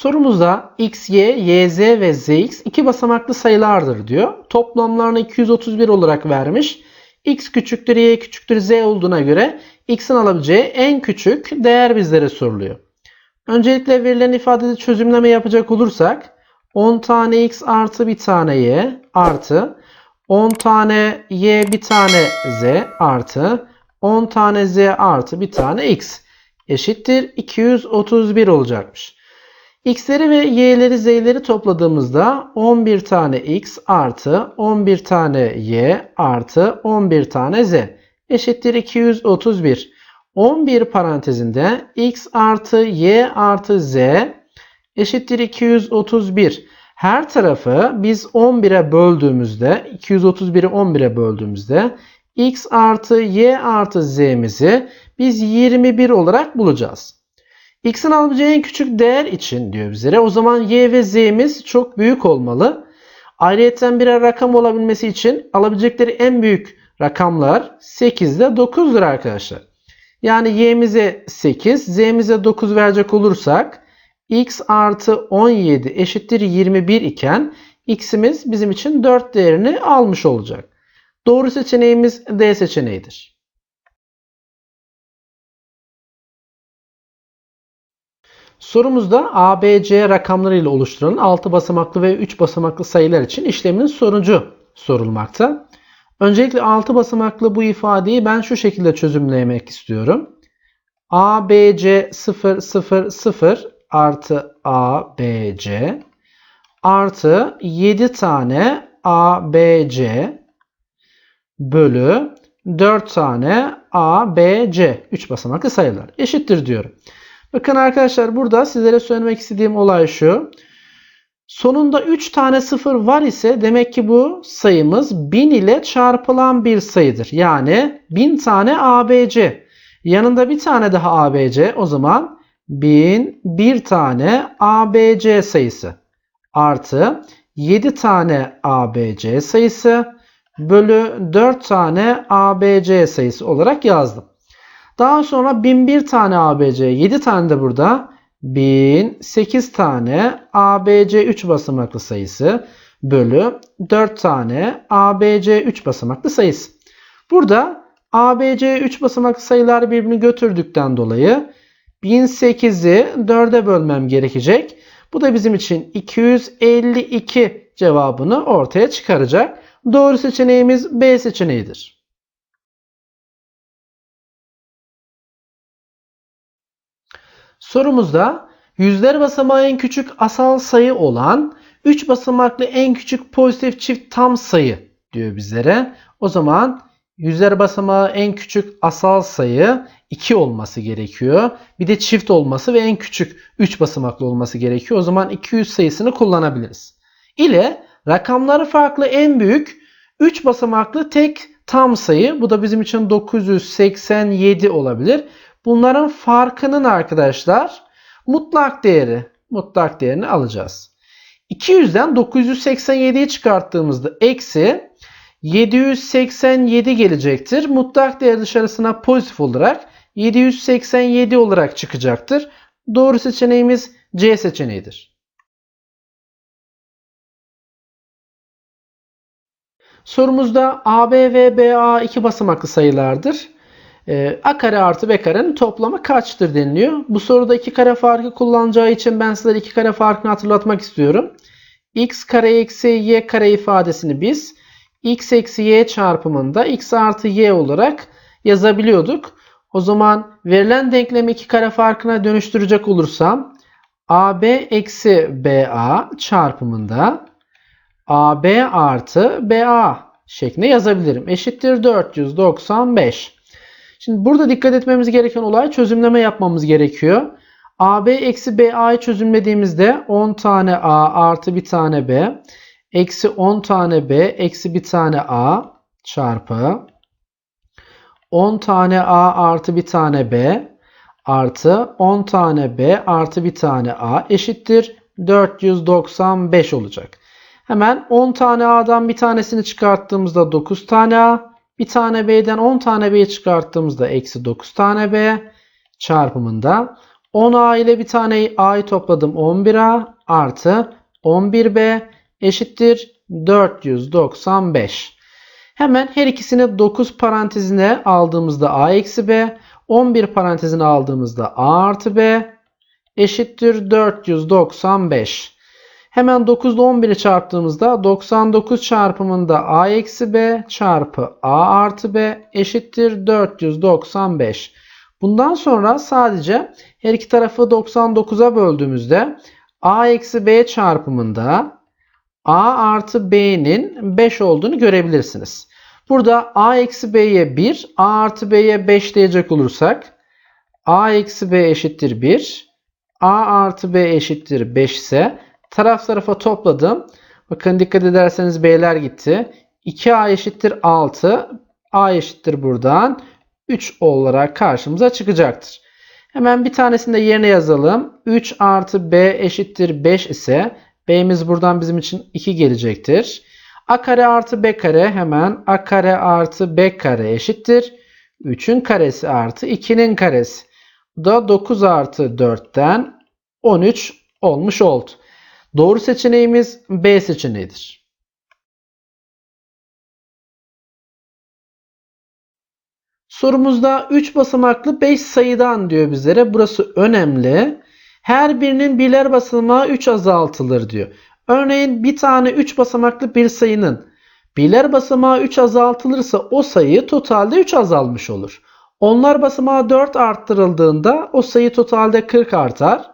Sorumuzda x, y, y, z ve zx iki basamaklı sayılardır diyor. Toplamlarını 231 olarak vermiş. x küçüktür, y küçüktür, z olduğuna göre x'in alabileceği en küçük değer bizlere soruluyor. Öncelikle verilen ifadede çözümleme yapacak olursak 10 tane x artı bir tane y artı 10 tane y bir tane z artı 10 tane z artı bir tane x eşittir 231 olacakmış. X'leri ve y'leri z'leri topladığımızda 11 tane x artı 11 tane y artı 11 tane z eşittir 231. 11 parantezinde x artı y artı z eşittir 231. Her tarafı biz 11'e böldüğümüzde 231'i 11'e böldüğümüzde x artı y artı z'mizi biz 21 olarak bulacağız. X'in alabileceği en küçük değer için diyor bizlere. O zaman y ve z'miz çok büyük olmalı. Ayrıyeten birer rakam olabilmesi için alabilecekleri en büyük rakamlar 8 ile 9'dur arkadaşlar. Yani y'mize 8, z'mize 9 verecek olursak x artı 17 eşittir 21 iken x'imiz bizim için 4 değerini almış olacak. Doğru seçeneğimiz D seçeneğidir. Sorumuzda A, B, C rakamlarıyla oluşturulan 6 basamaklı ve 3 basamaklı sayılar için işlemin sonucu sorulmakta. Öncelikle 6 basamaklı bu ifadeyi ben şu şekilde çözümlemek istiyorum. A, B, C 0, 0, 0 artı A, B, C artı 7 tane A, B, C bölü 4 tane A, B, C 3 basamaklı sayılar eşittir diyorum. Bakın arkadaşlar burada sizlere söylemek istediğim olay şu. Sonunda 3 tane sıfır var ise demek ki bu sayımız 1000 ile çarpılan bir sayıdır. Yani 1000 tane ABC. Yanında bir tane daha ABC o zaman 1000 bir tane ABC sayısı artı 7 tane ABC sayısı bölü 4 tane ABC sayısı olarak yazdım. Daha sonra 1001 tane ABC, 7 tane de burada 1008 tane ABC 3 basamaklı sayısı bölü 4 tane ABC 3 basamaklı sayısı. Burada ABC 3 basamaklı sayılar birbirini götürdükten dolayı 1008'i 4'e bölmem gerekecek. Bu da bizim için 252 cevabını ortaya çıkaracak. Doğru seçeneğimiz B seçeneğidir. Sorumuzda yüzler basamağı en küçük asal sayı olan 3 basamaklı en küçük pozitif çift tam sayı diyor bizlere. O zaman yüzler basamağı en küçük asal sayı 2 olması gerekiyor. Bir de çift olması ve en küçük 3 basamaklı olması gerekiyor. O zaman 200 sayısını kullanabiliriz. İle rakamları farklı en büyük 3 basamaklı tek tam sayı. Bu da bizim için 987 olabilir. Bunların farkının arkadaşlar mutlak değeri, mutlak değerini alacağız. 200'den 987'yi çıkarttığımızda eksi 787 gelecektir. Mutlak değer dışarısına pozitif olarak 787 olarak çıkacaktır. Doğru seçeneğimiz C seçeneğidir. Sorumuzda AB ve BA iki basamaklı sayılardır. Ee, A kare artı B karenin toplamı kaçtır deniliyor. Bu soruda iki kare farkı kullanacağı için ben sizlere iki kare farkını hatırlatmak istiyorum. x kare eksi y kare ifadesini biz x eksi y çarpımında x artı y olarak yazabiliyorduk. O zaman verilen denklemi iki kare farkına dönüştürecek olursam AB eksi BA çarpımında AB artı BA şeklinde yazabilirim. Eşittir 495. Şimdi burada dikkat etmemiz gereken olay çözümleme yapmamız gerekiyor. AB eksi BA'yı çözümlediğimizde 10 tane A artı bir tane B eksi 10 tane B eksi bir tane A çarpı 10 tane A artı bir tane B artı 10 tane B artı bir tane A eşittir 495 olacak. Hemen 10 tane A'dan bir tanesini çıkarttığımızda 9 tane A. Bir tane B'den 10 tane B'yi çıkarttığımızda eksi 9 tane B çarpımında 10a ile bir tane a'yı topladım 11a artı 11b eşittir 495. Hemen her ikisini 9 parantezine aldığımızda a eksi b, 11 parantezine aldığımızda a artı b eşittir 495. Hemen 9 ile 11'i çarptığımızda 99 çarpımında a eksi b çarpı a artı b eşittir 495. Bundan sonra sadece her iki tarafı 99'a böldüğümüzde a eksi b çarpımında a artı b'nin 5 olduğunu görebilirsiniz. Burada a eksi b'ye 1, a artı b'ye 5 diyecek olursak a eksi b eşittir 1, a artı b eşittir 5 ise taraf tarafa topladım. Bakın dikkat ederseniz b'ler gitti. 2a eşittir 6, a eşittir buradan 3 olarak karşımıza çıkacaktır. Hemen bir tanesini de yerine yazalım. 3 artı b eşittir 5 ise b'miz buradan bizim için 2 gelecektir. a kare artı b kare hemen a kare artı b kare eşittir. 3'ün karesi artı 2'nin karesi. Bu da 9 artı 4'ten 13 olmuş oldu. Doğru seçeneğimiz B seçeneğidir. Sorumuzda 3 basamaklı 5 sayıdan diyor bizlere. Burası önemli. Her birinin birler basamağı 3 azaltılır diyor. Örneğin bir tane 3 basamaklı bir sayının birler basamağı 3 azaltılırsa o sayı totalde 3 azalmış olur. Onlar basamağı 4 arttırıldığında o sayı totalde 40 artar.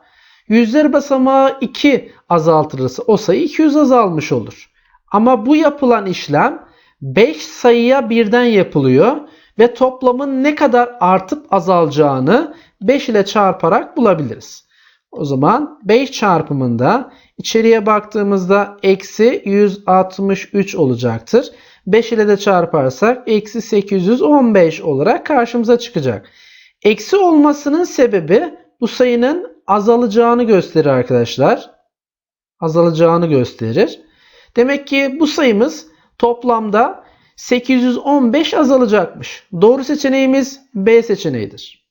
Yüzler basamağı 2 azaltılırsa o sayı 200 azalmış olur. Ama bu yapılan işlem 5 sayıya birden yapılıyor ve toplamın ne kadar artıp azalacağını 5 ile çarparak bulabiliriz. O zaman 5 çarpımında içeriye baktığımızda eksi 163 olacaktır. 5 ile de çarparsak eksi 815 olarak karşımıza çıkacak. Eksi olmasının sebebi bu sayının azalacağını gösterir arkadaşlar. Azalacağını gösterir. Demek ki bu sayımız toplamda 815 azalacakmış. Doğru seçeneğimiz B seçeneğidir.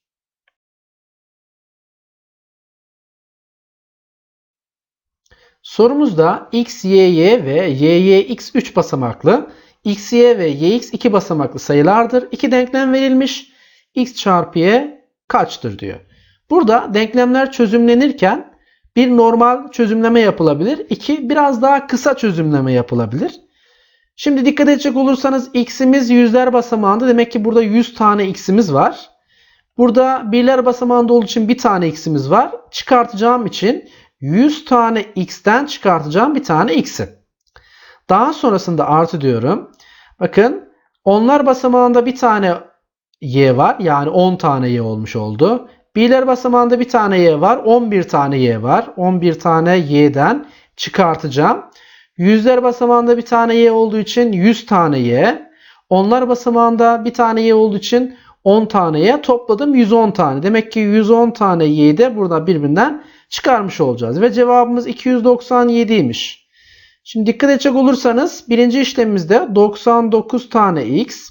Sorumuzda x, y, y ve y, y, x 3 basamaklı, x, y ve y, x 2 basamaklı sayılardır. İki denklem verilmiş. x çarpı y kaçtır diyor. Burada denklemler çözümlenirken bir normal çözümleme yapılabilir. iki biraz daha kısa çözümleme yapılabilir. Şimdi dikkat edecek olursanız x'imiz yüzler basamağında. Demek ki burada 100 tane x'imiz var. Burada birler basamağında olduğu için bir tane x'imiz var. Çıkartacağım için 100 tane x'ten çıkartacağım bir tane x'i. Daha sonrasında artı diyorum. Bakın onlar basamağında bir tane y var. Yani 10 tane y olmuş oldu. Birler basamağında bir tane y var. 11 tane y var. 11 tane y'den çıkartacağım. Yüzler basamağında bir tane y olduğu için 100 tane y. Onlar basamağında bir tane y olduğu için 10 tane y. Topladım 110 tane. Demek ki 110 tane y'yi de burada birbirinden çıkarmış olacağız. Ve cevabımız 297'ymiş. Şimdi dikkat edecek olursanız birinci işlemimizde 99 tane x.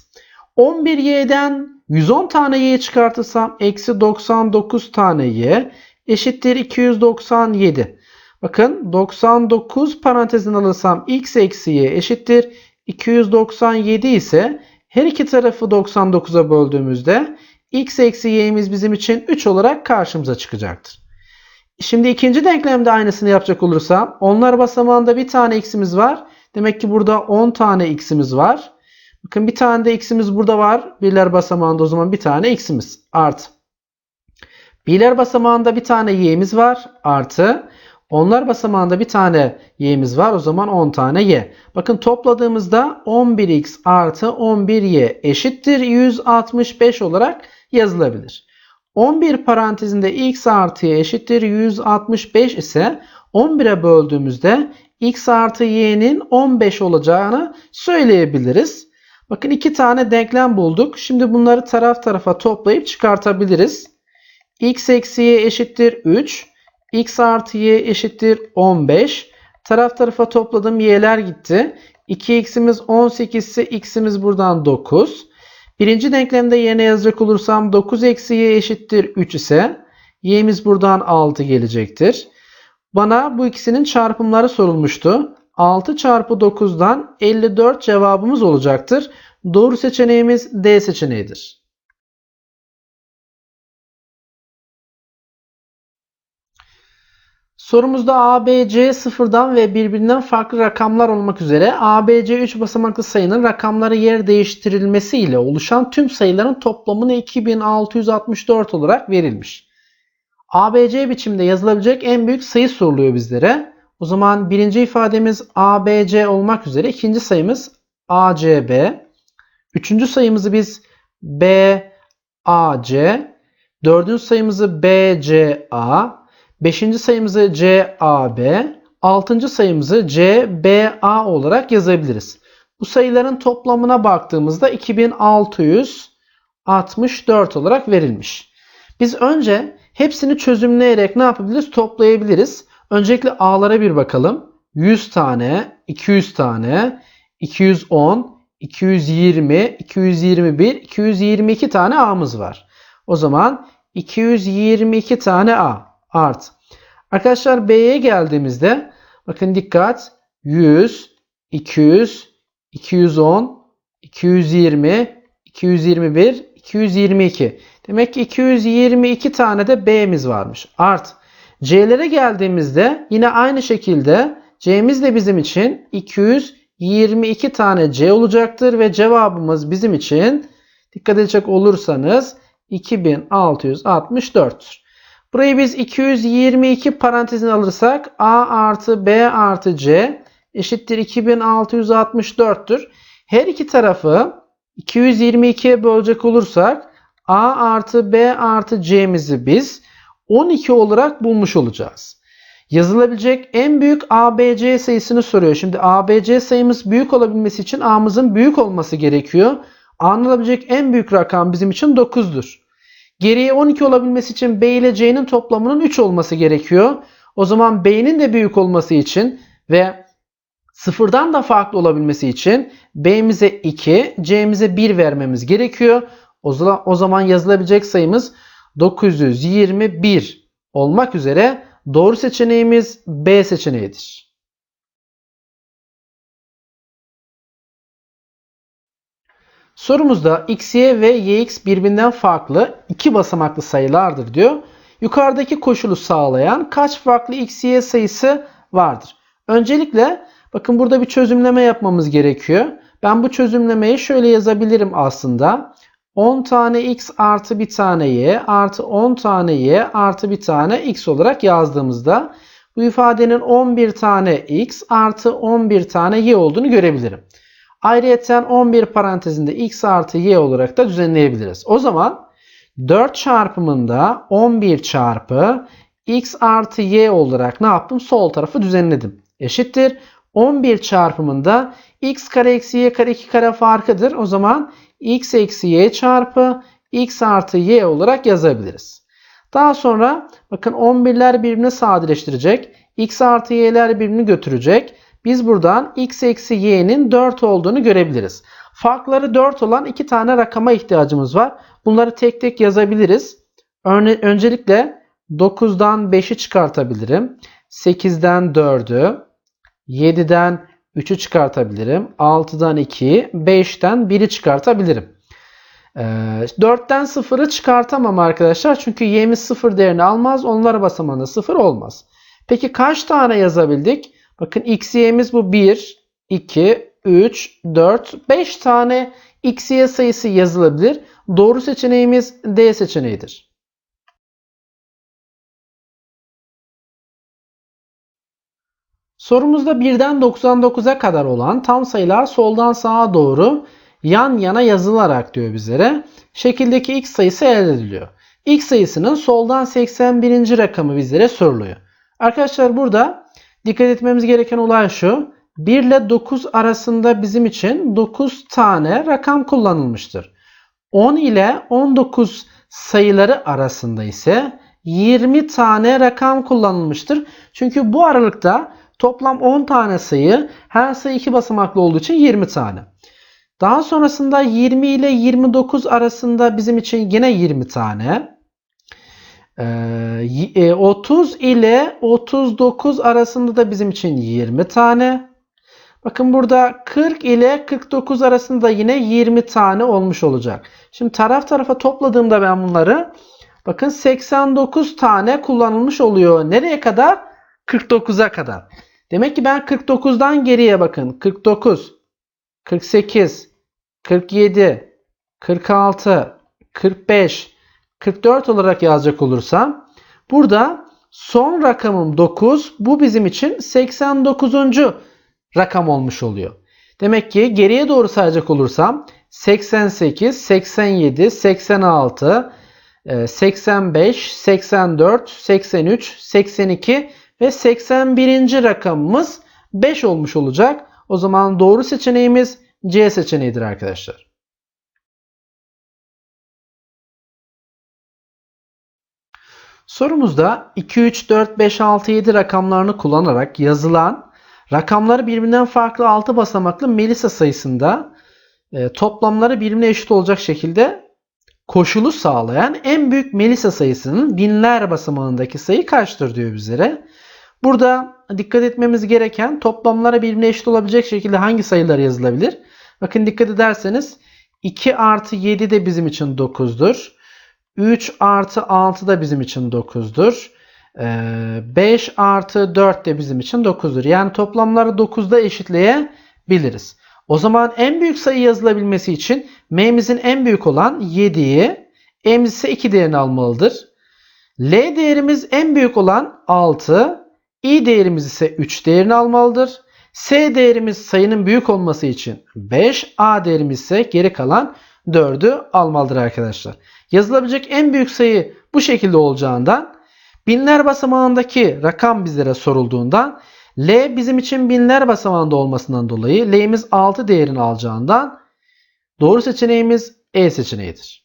11y'den 110 tane y çıkartırsam eksi 99 tane y eşittir 297. Bakın 99 parantezin alırsam x eksi y eşittir 297 ise her iki tarafı 99'a böldüğümüzde x eksi y'miz bizim için 3 olarak karşımıza çıkacaktır. Şimdi ikinci denklemde aynısını yapacak olursam onlar basamağında bir tane x'imiz var. Demek ki burada 10 tane x'imiz var. Bakın bir tane de x'imiz burada var. Birler basamağında o zaman bir tane x'imiz artı. Birler basamağında bir tane y'miz var artı. Onlar basamağında bir tane y'miz var. O zaman 10 tane y. Bakın topladığımızda 11x artı 11y eşittir 165 olarak yazılabilir. 11 parantezinde x artı y eşittir 165 ise 11'e böldüğümüzde x artı y'nin 15 olacağını söyleyebiliriz. Bakın iki tane denklem bulduk. Şimdi bunları taraf tarafa toplayıp çıkartabiliriz. x eksi y eşittir 3. x artı y eşittir 15. Taraf tarafa topladım y'ler gitti. 2x'imiz 18 ise x'imiz buradan 9. Birinci denklemde yerine yazacak olursam 9 eksi y eşittir 3 ise Y'miz buradan 6 gelecektir. Bana bu ikisinin çarpımları sorulmuştu. 6 çarpı 9'dan 54 cevabımız olacaktır. Doğru seçeneğimiz D seçeneğidir. Sorumuzda ABC sıfırdan ve birbirinden farklı rakamlar olmak üzere ABC 3 basamaklı sayının rakamları yer değiştirilmesi ile oluşan tüm sayıların toplamını 2664 olarak verilmiş. ABC biçimde yazılabilecek en büyük sayı soruluyor bizlere. O zaman birinci ifademiz ABC olmak üzere ikinci sayımız ACB. Üçüncü sayımızı biz BAC. Dördüncü sayımızı BCA. Beşinci sayımızı CAB. Altıncı sayımızı CBA olarak yazabiliriz. Bu sayıların toplamına baktığımızda 2664 olarak verilmiş. Biz önce hepsini çözümleyerek ne yapabiliriz? Toplayabiliriz. Öncelikle A'lara bir bakalım. 100 tane, 200 tane, 210, 220, 221, 222 tane A'mız var. O zaman 222 tane A art. Arkadaşlar B'ye geldiğimizde bakın dikkat 100, 200, 210, 220, 221, 222. Demek ki 222 tane de B'miz varmış. Art. C'lere geldiğimizde yine aynı şekilde C'miz de bizim için 222 tane C olacaktır ve cevabımız bizim için dikkat edecek olursanız 2664'tür. Burayı biz 222 parantezine alırsak A artı B artı C eşittir 2664'tür. Her iki tarafı 222'ye bölecek olursak A artı B artı C'mizi biz 12 olarak bulmuş olacağız. Yazılabilecek en büyük ABC sayısını soruyor. Şimdi ABC sayımız büyük olabilmesi için A'mızın büyük olması gerekiyor. Anılabilecek en büyük rakam bizim için 9'dur. Geriye 12 olabilmesi için B ile C'nin toplamının 3 olması gerekiyor. O zaman B'nin de büyük olması için ve sıfırdan da farklı olabilmesi için B'mize 2, C'mize 1 vermemiz gerekiyor. O zaman yazılabilecek sayımız 921 olmak üzere doğru seçeneğimiz B seçeneğidir. Sorumuzda x, y ve yx birbirinden farklı iki basamaklı sayılardır diyor. Yukarıdaki koşulu sağlayan kaç farklı x, y sayısı vardır? Öncelikle bakın burada bir çözümleme yapmamız gerekiyor. Ben bu çözümlemeyi şöyle yazabilirim aslında. 10 tane x artı bir tane y artı 10 tane y artı bir tane x olarak yazdığımızda bu ifadenin 11 tane x artı 11 tane y olduğunu görebilirim. Ayrıyeten 11 parantezinde x artı y olarak da düzenleyebiliriz. O zaman 4 çarpımında 11 çarpı x artı y olarak ne yaptım? Sol tarafı düzenledim. Eşittir. 11 çarpımında x kare eksi y kare 2 kare farkıdır. O zaman x eksi y çarpı x artı y olarak yazabiliriz. Daha sonra bakın 11'ler birbirini sadeleştirecek. x artı y'ler birbirini götürecek. Biz buradan x eksi y'nin 4 olduğunu görebiliriz. Farkları 4 olan iki tane rakama ihtiyacımız var. Bunları tek tek yazabiliriz. Örne öncelikle 9'dan 5'i çıkartabilirim. 8'den 4'ü, 7'den 3'ü çıkartabilirim. 6'dan 2'yi, 5'ten 1'i çıkartabilirim. 4'ten 0'ı çıkartamam arkadaşlar. Çünkü y'miz 0 değerini almaz. Onlar basamağında 0 olmaz. Peki kaç tane yazabildik? Bakın x, y'miz bu 1, 2, 3, 4, 5 tane x, y sayısı yazılabilir. Doğru seçeneğimiz D seçeneğidir. Sorumuzda 1'den 99'a kadar olan tam sayılar soldan sağa doğru yan yana yazılarak diyor bizlere. Şekildeki x sayısı elde ediliyor. X sayısının soldan 81. rakamı bizlere soruluyor. Arkadaşlar burada dikkat etmemiz gereken olay şu. 1 ile 9 arasında bizim için 9 tane rakam kullanılmıştır. 10 ile 19 sayıları arasında ise 20 tane rakam kullanılmıştır. Çünkü bu aralıkta Toplam 10 tane sayı. Her sayı 2 basamaklı olduğu için 20 tane. Daha sonrasında 20 ile 29 arasında bizim için yine 20 tane. Ee, y- e, 30 ile 39 arasında da bizim için 20 tane. Bakın burada 40 ile 49 arasında yine 20 tane olmuş olacak. Şimdi taraf tarafa topladığımda ben bunları bakın 89 tane kullanılmış oluyor. Nereye kadar? 49'a kadar. Demek ki ben 49'dan geriye bakın. 49, 48, 47, 46, 45, 44 olarak yazacak olursam burada son rakamım 9. Bu bizim için 89. rakam olmuş oluyor. Demek ki geriye doğru sayacak olursam 88, 87, 86, e, 85, 84, 83, 82 ve 81. rakamımız 5 olmuş olacak. O zaman doğru seçeneğimiz C seçeneğidir arkadaşlar. Sorumuzda 2, 3, 4, 5, 6, 7 rakamlarını kullanarak yazılan rakamları birbirinden farklı 6 basamaklı Melisa sayısında e, toplamları birbirine eşit olacak şekilde koşulu sağlayan en büyük Melisa sayısının binler basamağındaki sayı kaçtır diyor bizlere. Burada dikkat etmemiz gereken toplamlara birbirine eşit olabilecek şekilde hangi sayılar yazılabilir? Bakın dikkat ederseniz 2 artı 7 de bizim için 9'dur. 3 artı 6 da bizim için 9'dur. 5 artı 4 de bizim için 9'dur. Yani toplamları 9'da eşitleyebiliriz. O zaman en büyük sayı yazılabilmesi için m'imizin en büyük olan 7'yi, m'imiz ise 2 değerini almalıdır. L değerimiz en büyük olan 6, i değerimiz ise 3 değerini almalıdır. S değerimiz sayının büyük olması için 5, a değerimiz ise geri kalan 4'ü almalıdır arkadaşlar. Yazılabilecek en büyük sayı bu şekilde olacağından binler basamağındaki rakam bizlere sorulduğundan L bizim için binler basamağında olmasından dolayı L'imiz 6 değerini alacağından doğru seçeneğimiz E seçeneğidir.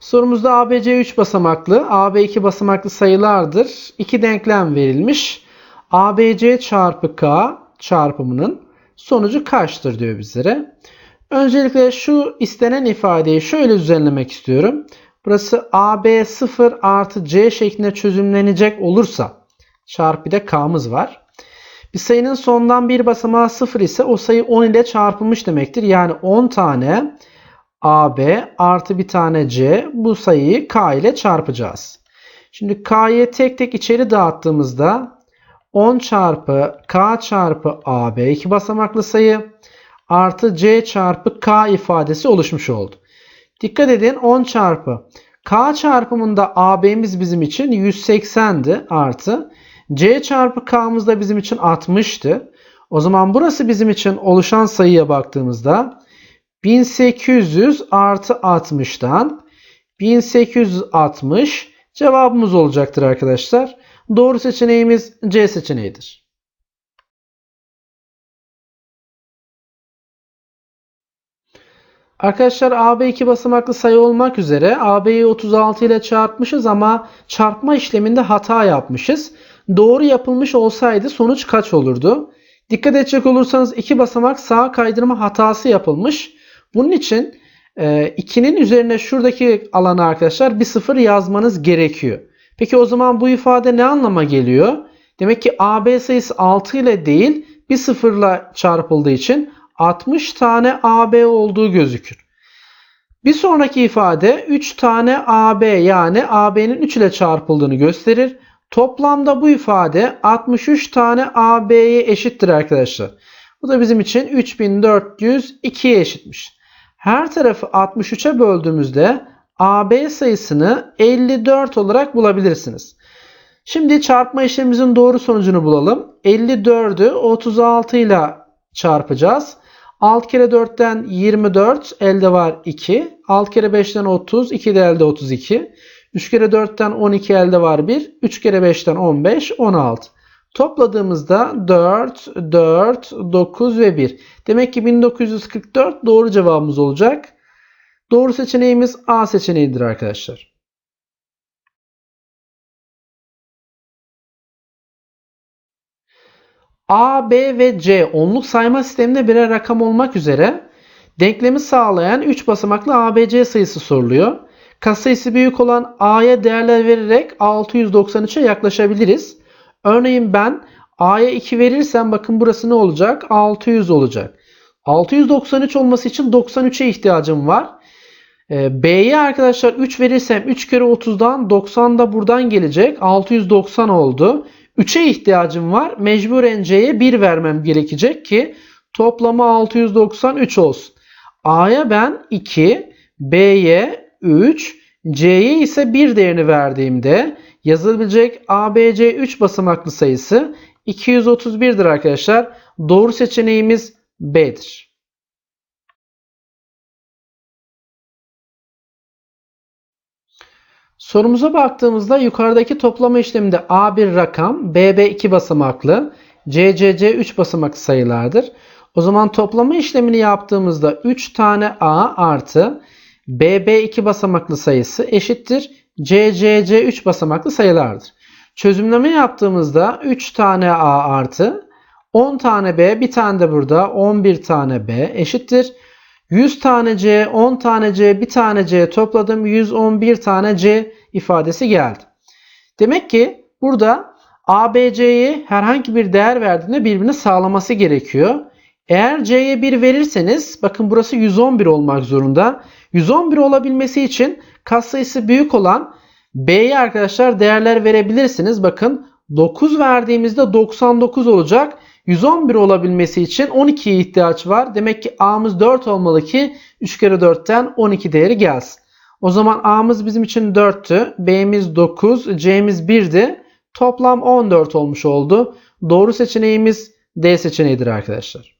Sorumuzda ABC 3 basamaklı, AB 2 basamaklı sayılardır. İki denklem verilmiş. ABC çarpı K çarpımının sonucu kaçtır diyor bizlere. Öncelikle şu istenen ifadeyi şöyle düzenlemek istiyorum. Burası AB 0 artı C şeklinde çözümlenecek olursa çarpı bir de K'mız var. Bir sayının sondan bir basamağı 0 ise o sayı 10 ile çarpılmış demektir. Yani 10 tane AB artı bir tane C bu sayıyı K ile çarpacağız. Şimdi K'yı tek tek içeri dağıttığımızda 10 çarpı K çarpı AB iki basamaklı sayı artı C çarpı K ifadesi oluşmuş oldu. Dikkat edin 10 çarpı K çarpımında AB'miz bizim için 180'di artı C çarpı K'mız da bizim için 60'tı. O zaman burası bizim için oluşan sayıya baktığımızda 1800 artı 60'dan 1860 cevabımız olacaktır arkadaşlar. Doğru seçeneğimiz C seçeneğidir. Arkadaşlar AB iki basamaklı sayı olmak üzere AB'yi 36 ile çarpmışız ama çarpma işleminde hata yapmışız. Doğru yapılmış olsaydı sonuç kaç olurdu? Dikkat edecek olursanız iki basamak sağa kaydırma hatası yapılmış. Bunun için 2'nin e, üzerine şuradaki alana arkadaşlar bir sıfır yazmanız gerekiyor. Peki o zaman bu ifade ne anlama geliyor? Demek ki AB sayısı 6 ile değil bir sıfırla çarpıldığı için 60 tane AB olduğu gözükür. Bir sonraki ifade 3 tane AB yani AB'nin 3 ile çarpıldığını gösterir. Toplamda bu ifade 63 tane AB'ye eşittir arkadaşlar. Bu da bizim için 3402'ye eşitmiş. Her tarafı 63'e böldüğümüzde AB sayısını 54 olarak bulabilirsiniz. Şimdi çarpma işlemimizin doğru sonucunu bulalım. 54'ü 36 ile çarpacağız. 6 kere 4'ten 24 elde var 2. 6 kere 5'ten 30 2 de elde 32. 3 kere 4'ten 12 elde var 1. 3 kere 5'ten 15 16. Topladığımızda 4, 4, 9 ve 1. Demek ki 1944 doğru cevabımız olacak. Doğru seçeneğimiz A seçeneğidir arkadaşlar. A, B ve C onluk sayma sisteminde birer rakam olmak üzere Denklemi sağlayan 3 basamaklı ABC sayısı soruluyor. Katsayısı büyük olan A'ya değerler vererek 693'e yaklaşabiliriz. Örneğin ben A'ya 2 verirsem bakın burası ne olacak? 600 olacak. 693 olması için 93'e ihtiyacım var. Ee, B'ye arkadaşlar 3 verirsem 3 kere 30'dan 90 da buradan gelecek. 690 oldu. 3'e ihtiyacım var. Mecburen C'ye 1 vermem gerekecek ki toplamı 693 olsun. A'ya ben 2, B'ye 3, C'ye ise 1 değerini verdiğimde yazılabilecek ABC 3 basamaklı sayısı 231'dir arkadaşlar. Doğru seçeneğimiz B'dir. Sorumuza baktığımızda yukarıdaki toplama işleminde A1 rakam, BB 2 basamaklı, CCC 3 basamaklı sayılardır. O zaman toplama işlemini yaptığımızda 3 tane A artı BB 2 basamaklı sayısı eşittir CCC 3 basamaklı sayılardır. Çözümleme yaptığımızda 3 tane A artı 10 tane B, bir tane de burada 11 tane B eşittir. 100 tane C, 10 tane C, bir tane C topladım. 111 tane C ifadesi geldi. Demek ki burada ABC'ye herhangi bir değer verdiğinde birbirini sağlaması gerekiyor. Eğer C'ye 1 verirseniz bakın burası 111 olmak zorunda. 111 olabilmesi için katsayısı büyük olan B'ye arkadaşlar değerler verebilirsiniz. Bakın 9 verdiğimizde 99 olacak. 111 olabilmesi için 12'ye ihtiyaç var. Demek ki A'mız 4 olmalı ki 3 kere 4'ten 12 değeri gelsin. O zaman A'mız bizim için 4'tü. B'miz 9, C'miz 1'di. Toplam 14 olmuş oldu. Doğru seçeneğimiz D seçeneğidir arkadaşlar.